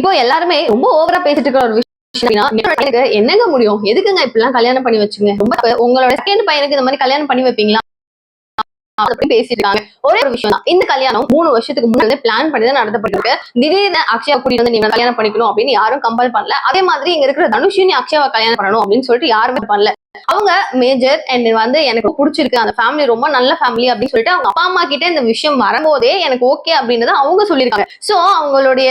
இப்போ எல்லாருமே ரொம்ப ஓவரா பேசிட்டு இருக்கிற ஒரு விஷயம் எனக்கு என்னங்க முடியும்? எதுக்குங்க இப்படிலாம் கல்யாணம் பண்ணி வச்சுங்க? ரொம்ப உங்களோட செகண்ட் பையனுக்கு இந்த மாதிரி கல்யாணம் பண்ணி வைப்பீங்களா? பேசிருக்காங்க ஒரே ஒரு விஷயம் தான். இந்த கல்யாணம் மூணு வருஷத்துக்கு முன்னாடி பிளான் பண்ணி தான் நடத்தப்பட்டிருக்கு. திடீர்னு அக்ஷயா கூட்டிட்டு வந்து நீங்க கல்யாணம் பண்ணிக்கணும் அப்படின்னு யாரும் கம்பல் பண்ணல. அதே மாதிரி இங்க இருக்கிற தனுஷினி அக்ஷயாவை கல்யாணம் பண்ணணும் அப்படின்னு சொல்லிட்டு யாருமே பண்ணல. அவங்க மேஜர் அண்ட் வந்து எனக்கு பிடிச்சிருக்கு. அந்த ஃபேமிலி ரொம்ப நல்ல ஃபேமிலி அப்படின்னு சொல்லிட்டு அவங்க அப்பா அம்மா கிட்ட இந்த விஷயம் வரும்போதே எனக்கு ஓகே அப்படின்னு அவங்க சொல்லியிருக்காங்க. சோ அவங்களுடைய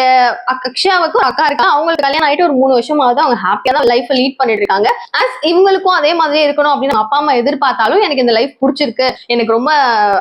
அக்- அக்கா இருக்கா அவங்களுக்கு கல்யாணம் ஆயிட்டு ஒரு மூணு வருஷம் ஆகுது. அவங்க ஹாப்பியா தான் லைஃப் லீட் பண்ணிட்டு இருக்காங்க. அஸ் இவங்களுக்கும் அதே மாதிரியே இருக்கணும் அப்படின்னு அப்பா அம்மா எதிர்பார்த்தாலும் எனக்கு இந்த லைஃப் பிடிச்சிருக்கு. எனக்கு ரொம்ப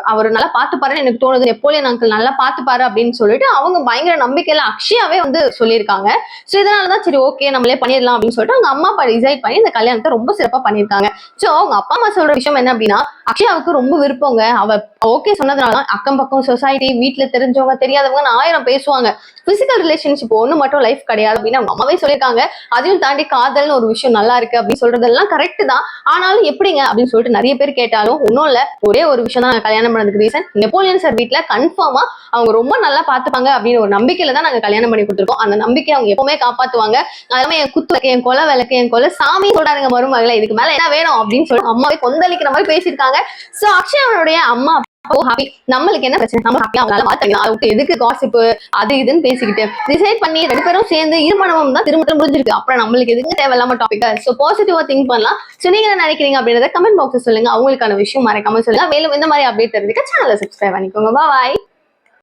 அவர் நல்லா பார்த்துப்பாரு எனக்கு தோணுது. நெப்போலியன் அங்கிள் நல்லா பார்த்துப்பாரு அப்படின்னு சொல்லிட்டு அவங்க பயங்கர நம்பிக்கையில அக்ஷயாவே வந்து சொல்லியிருக்காங்க. ஸோ இதனாலதான் சரி ஓகே நம்மளே பண்ணிடலாம் அப்படின்னு சொல்லிட்டு அவங்க அம்மா அப்பா டிசைட் பண்ணி இந்த கல்யாணத்தை ரொம்ப சிறப்பாக பண்ணியிருக்காங்க. ஸோ அவங்க அப்பா அம்மா சொல்ற விஷயம் என்ன அப்படின்னா அக்ஷயாவுக்கு ரொம்ப விருப்பங்க. அவ ஓகே சொன்னதுனால அக்கம் பக்கம் சொசைட்டி வீட்ல தெரிஞ்சவங்க தெரியாதவங்க ஆயிரம் பேசுவாங்க. பிசிக்கல் ரிலேஷன்ஷிப் ஒண்ணு மட்டும் லைஃப் கிடையாது அப்படின்னு அவங்க அம்மாவே சொல்லியிருக்காங்க. அதையும் தாண்டி காதல்னு ஒரு விஷயம் நல்லா இருக்கு அப்படின்னு சொல்றதெல்லாம் கரெக்ட் தான். ஆனாலும் எப்படிங்க அப்படின்னு சொல்லிட்டு நிறைய பேர் கேட்டாலும் ஒன்றும் இல்ல. ஒரே ஒரு விஷயம் தான் கல்யாணம் பண்ணதுக்கு ரீசன் நெப்போலியன் சார் வீட்ல கன்ஃபார்மா அவங்க ரொம்ப நல்லா பார்த்துப்பாங்க அப்படின்னு ஒரு நம்பிக்கையில தான் நாங்க கல்யாணம் பண்ணி கொடுத்துருக்கோம். அந்த நம்பிக்கை அவங்க எப்பவுமே காப்பாத்துவாங்க. அதெல்லாம் என் குத்து என் கொலை விளக்கு என் கொலை சாமி சொல்றாருங்க மருமகளை. இதுக்கு மேல என்ன வேணும் அப்படின்னு சொல்லிட்டு அம்மாவே கொந்தளிக்கிற மாதிரி பேசியிருக்காங்க. சோ அக்ஷயாவுடைய அம்மா அப்போ ஹாப்பி நம்மளுக்கு என்ன பிரச்சனை? நம்ம ஹாப்பியா அவங்களால மாத்தலாம் எதுக்கு காசிப்பு அது இதுன்னு பேசிக்கிட்டு டிசைட் பண்ணி ரெண்டு பேரும் சேர்ந்து இருமணமும் தான் திரும்ப திரும்ப முடிஞ்சிருக்கு அப்புறம் நம்மளுக்கு எதுக்கு தேவையில்லாம டாபிக் ஸோ பாசிட்டிவா திங்க் பண்ணலாம். ஸோ நீங்க என்ன நினைக்கிறீங்க அப்படின்றத கமெண்ட் பாக்ஸ் சொல்லுங்க. அவங்களுக்கான விஷயம் மறக்காம சொல்லுங்க. மேலும் இந்த மாதிரி அப்டேட் தெரிஞ்சுக்க சேனலை சப்ஸ்கிரைப் பண்ணிக்கோங்க. பாய்